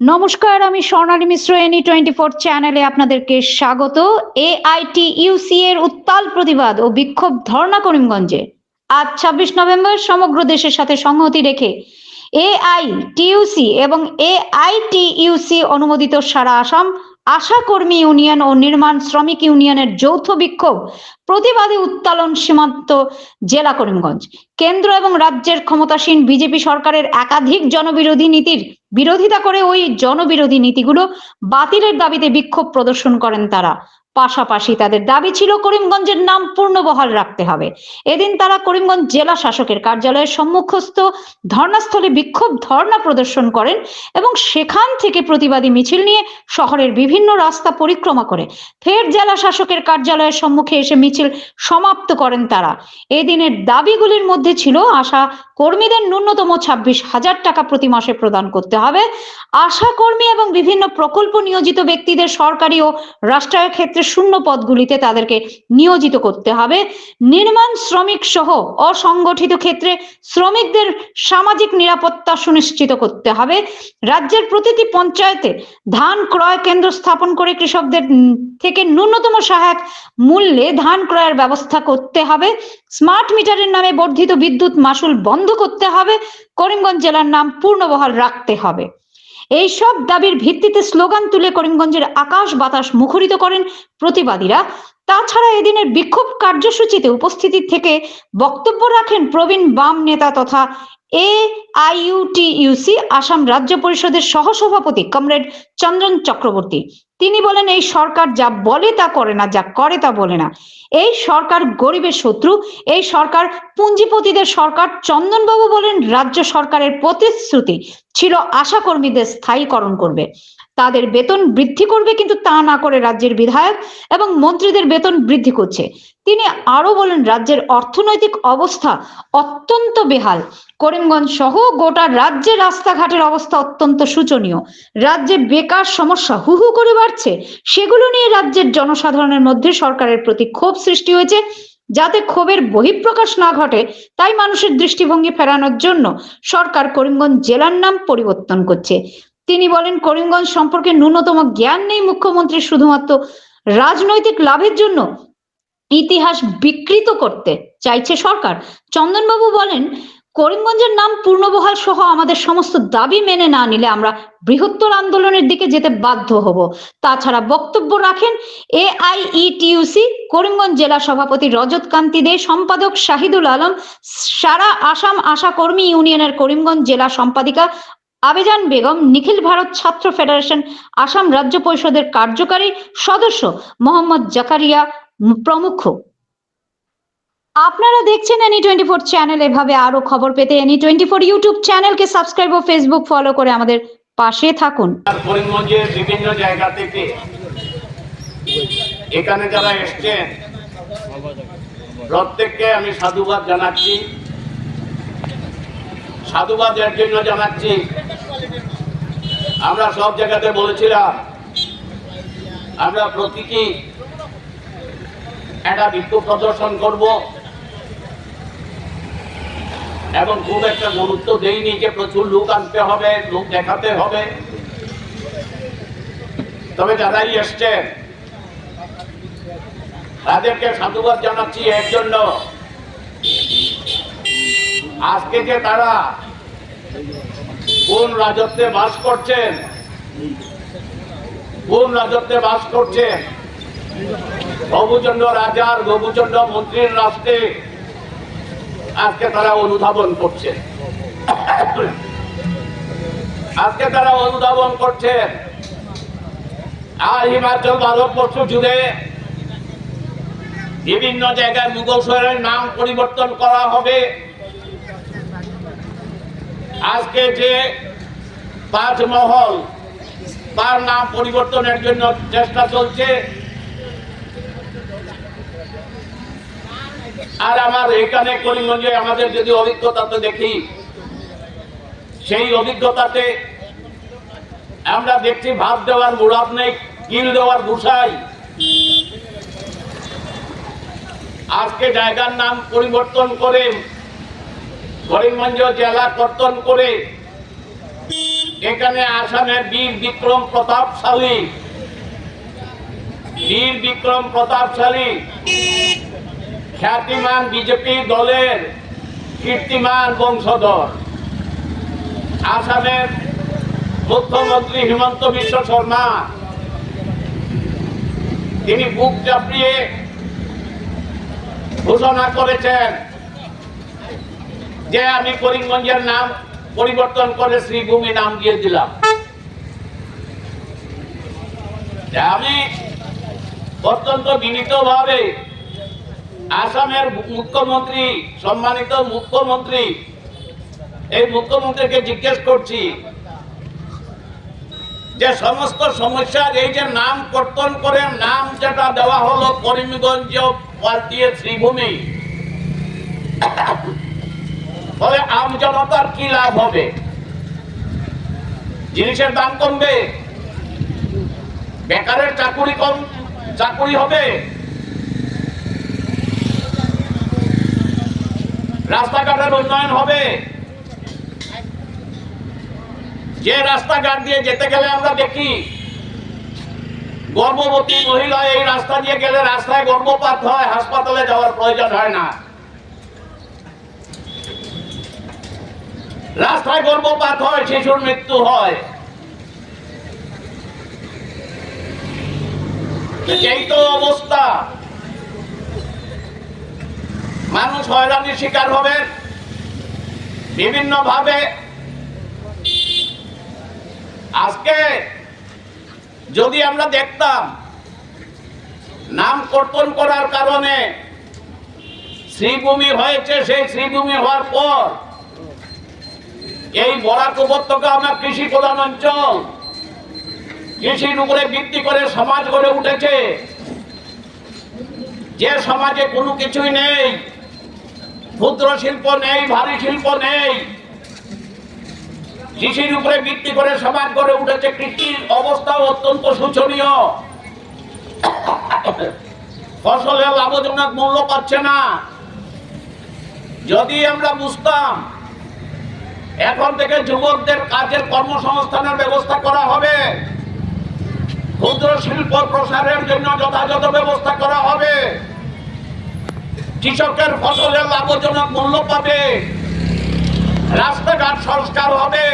নমস্কার, আমি Swarnali Mishra any twenty four চ্যানেলে আপনাদেরকে স্বাগত। এআইটি ইউসি এর উত্তাল প্রতিবাদ ও বিক্ষোভ ধর্ণা করিমগঞ্জে। আজ ছাব্বিশ নভেম্বর, সমগ্র দেশের সাথে সংহতি রেখে এআই এবং এবং এআইটিইউসি অনুমোদিত সারা আসাম আশা কর্মী ইউনিয়ন ও নির্মাণ শ্রমিক ইউনিয়নের যৌথ বিক্ষোভ প্রতিবাদী উত্তালন সীমান্ত জেলা করিমগঞ্জ। কেন্দ্র এবং রাজ্যের ক্ষমতাসীন বিজেপি সরকারের একাধিক জনবিরোধী নীতির বিরোধিতা করে ওই জনবিরোধী নীতিগুলো বাতিলের দাবিতে বিক্ষোভ প্রদর্শন করেন তারা। পাশাপাশি তাদের দাবি ছিল করিমগঞ্জের নাম পূর্ণবহাল রাখতে হবে। এদিন তারা করিমগঞ্জ জেলা শাসকের কার্যালয়ের সম্মুখস্থ ধর্নাস্থলে বিক্ষোভ ধর্ণা প্রদর্শন করেন এবং সেখান থেকে প্রতিবাদী মিছিল নিয়ে শহরের বিভিন্ন রাস্তা পরিক্রমা করে। ফের জেলা শাসকের কার্যালয়ের সম্মুখে এসে মিছিল সমাপ্ত করেন তারা। এদিনের দাবিগুলির মধ্যে ছিল, আশা কর্মীদের ন্যূনতম ছাব্বিশ হাজার টাকা প্রতি মাসে প্রদান করতে হবে। আশা কর্মী এবং বিভিন্ন প্রকল্প নিয়োজিত ব্যক্তিদের সরকারি ও রাষ্ট্রায়ত্ত ক্ষেত্রে শূন্য পদগুলিতে তাদেরকে নিয়োজিত করতে হবে। নির্মাণ শ্রমিক সহ অসংগঠিত ক্ষেত্রে শ্রমিকদের সামাজিক নিরাপত্তা সুনিশ্চিত করতে হবে। রাজ্যের প্রতিটি পঞ্চায়েতে ধান ক্রয় কেন্দ্র স্থাপন করে কৃষকদের থেকে ন্যূনতম সহায়ক মূল্যে ধান ক্রয়ের ব্যবস্থা করতে হবে। স্মার্ট মিটারের নামে বর্ধিত বিদ্যুৎ মাসুল বন্ধ করতে হবে। করিমগঞ্জ জেলার নাম পূর্ণবহাল রাখতে হবে। এই সব দাবির ভিত্তিতে স্লোগান তুলে করিমগঞ্জের আকাশ বাতাস মুখরিত করেন প্রতিবাদীরা। তাছাড়া এদিনের বিক্ষোভ কার্যসূচিতে উপস্থিতি থেকে বক্তব্য রাখেন প্রবীণ বাম নেতা তথা এ আইইউটিইউসি আসাম রাজ্য পরিষদের সহসভাপতি কমরেড চন্দন চক্রবর্তী। তিনি বলেন, এই সরকার যা বলে তা করে না, যা করে তা বলে না। এই সরকার গরিবের শত্রু, এই সরকার পুঁজিপতিদের সরকার। চন্দনবাবু বলেন, রাজ্য সরকারের প্রতিশ্রুতি ছিল আশা কর্মীদের স্থায়ীকরণ করবে। তাদের বেতন বৃদ্ধি করবে কিন্তু তা না করে রাজ্যের বিধায়ক এবং মন্ত্রীদের বেতন বৃদ্ধি করছে। তিনি আরও বলেন, রাজ্যের অর্থনৈতিক অবস্থা অত্যন্ত বেহাল। করিমগঞ্জ সহ গোটা রাজ্যের রাস্তাঘাটের অবস্থা অত্যন্ত শোচনীয়। রাজ্যে বেকার সমস্যা হু হু করে বাড়ছে। সেগুলো নিয়ে রাজ্যের জনসাধারণের মধ্যে সরকারের প্রতি ক্ষোভ সৃষ্টি হয়েছে, যাতে ক্ষোভের বহিঃপ্রকাশ না ঘটে। তাই মানুষের দৃষ্টিভঙ্গি ফেরানোর জন্য সরকার করিমগঞ্জ জেলার নাম পরিবর্তন করছে। তিনি বলেন, করিমগঞ্জ সম্পর্কে ন্যূনতম জ্ঞান নেই মুখ্যমন্ত্রী শুধুমাত্র রাজনৈতিক লাভের জন্য ইতিহাস বিকৃত করতে চাইছে সরকার। চন্দনবাবু বলেন, করিমগঞ্জের নাম পূর্ণবহাল সহ আমাদের সমস্ত দাবি মেনে না নিলে আমরা বৃহত্তর আন্দোলনের দিকে যেতে বাধ্য হব। তাছাড়া বক্তব্য রাখেন এআইইটিউসি করিমগঞ্জ জেলা সভাপতি রজত কান্তি দে, সম্পাদক শাহিদুল আলম, সারা আসাম আশা কর্মী ইউনিয়নের করিমগঞ্জ জেলা সম্পাদিকা আবেজান বেগম, নিখিল ভারত ছাত্র ফেডারেশন, আসাম রাজ্য পরিষদের কার্যকারী সদস্য মোহাম্মদ জাকারিয়া প্রমুখ। আপনারা দেখছেন এনি টোয়েন্টি ফোর চ্যানেল এভাবে আরও খবর পেতে এনি টোয়েন্টি ফোর ইউটিউব চ্যানেলকে সাবস্ক্রাইব ও ফেসবুক ফলো করে আমাদের পাশে থাকুন। বিভিন্ন জায়গা থেকে এখানে যারা এসছেন, প্রত্যেককে আমি সাধুবাদ জানাচ্ছি। সাধুবাদ এর জন্য জানাচ্ছি। আমরা সব জায়গাতে বলেছিলাম, আমরা প্রতীকী একটা বিক্ষোভ প্রদর্শন করব এবং খুব একটা গুরুত্ব দেইনি যে প্রচুর লোক আনতে হবে, লোক দেখাতে হবে। তবে যারাই এসছেন, তাদেরকে সাধুবাদ জানাচ্ছি এর জন্য। আজকে যে তারা কোন রাজত্বে বাস করছেন, কোন রাজত্বে বাস করছেন গবুচন্দ্র রাজার গবুচন্দ্র মন্ত্রীর রাষ্ট্রে আজকে তারা অনুধাবন করছে আজকে তারা অনুধাবন করছেন। আর হিমাচল ভারতবর্ষ জুড়ে বিভিন্ন জায়গায় মুঘল শহরের নাম পরিবর্তন করা হবে। আজকে যে তাজমহল, তার নাম পরিবর্তনের জন্য চেষ্টা চলছে। আর আমার এখানে করিমগঞ্জে আমাদের যদি অভিজ্ঞতাতে দেখি, সেই অভিজ্ঞতাতে আমরা দেখছি ভাত দেওয়ার মুরাদ নেই কিল দেওয়ার গুসাই। আজকে জায়গার নাম পরিবর্তন করে করিমগঞ্জ জেলা কর্তন করে এখানে আসামের বীর বিক্রম প্রতাপশালী বীর বিক্রম প্রতাপশালী খ্যাতিমান বিজেপি দলের কীর্তিমান বংশধর। আসামের মুখ্যমন্ত্রী হিমন্ত বিশ্ব শর্মা। তিনি বুক চাপড়িয়ে ঘোষণা করেছেন যে আমি করিমগঞ্জের নাম পরিবর্তন করে শ্রীভূমি নাম দিয়ে দিলাম। আমি অত্যন্ত বিনীতভাবে আসামের মুখ্যমন্ত্রী, সম্মানিত মুখ্যমন্ত্রী, এই মুখ্যমন্ত্রীকে জিজ্ঞেস করছি যে সমস্ত সমস্যার এই যে নাম কর্তন করে নাম যেটা দেওয়া হলো করিমগঞ্জ পাল্টিয়ে শ্রীভূমি ফলে আম জনতার কি লাভ হবে? জিনিসের দাম কমবে। বেকারের চাকুরি কম, চাকুরি হবে। রাস্তাঘাটের উন্নয়ন হবে। যে রাস্তাঘাট দিয়ে যেতে গেলে আমরা দেখি, গর্ভবতী মহিলা এই রাস্তা দিয়ে গেলে রাস্তায় গর্ভপাত হয়, হাসপাতালে যাওয়ার প্রয়োজন হয় না। রাস্তায় গর্ভপাত হয়, শিশুর মৃত্যু হয়। এই তো অবস্থা। মানুষ হয়রানির শিকার হবে। বিভিন্ন ভাবে আজকে যদি আমরা দেখতাম, নাম কর্তন করার কারণে শ্রীভূমি হয়েছে, সেই শ্রীভূমি হওয়ার পর এই বরাক উপত্যকা আমরা কৃষি প্রধান অঞ্চল। কৃষির উপরে ভিত্তি করে সমাজ গড়ে উঠেছে। যে সমাজে কোনো কিছুই নেই, ক্ষুদ্র শিল্প নেই, ভারী শিল্প নেই, কৃষির উপরে ভিত্তি করে সমাজ গড়ে উঠেছে। কৃষির অবস্থা অত্যন্ত শোচনীয়। ফসলের লাভজনক মূল্য পাচ্ছে না। যদি আমরা বুঝতাম এখন থেকে যুবকদের কাজের কর্মসংস্থানের ব্যবস্থা করা হবে। ক্ষুদ্র শিল্প প্রসারের জন্য যথাযথ ব্যবস্থা করা হবে। কৃষকের ফসলের লাভজনক মূল্য পাবে। রাস্তাঘাট সংস্কার হবে।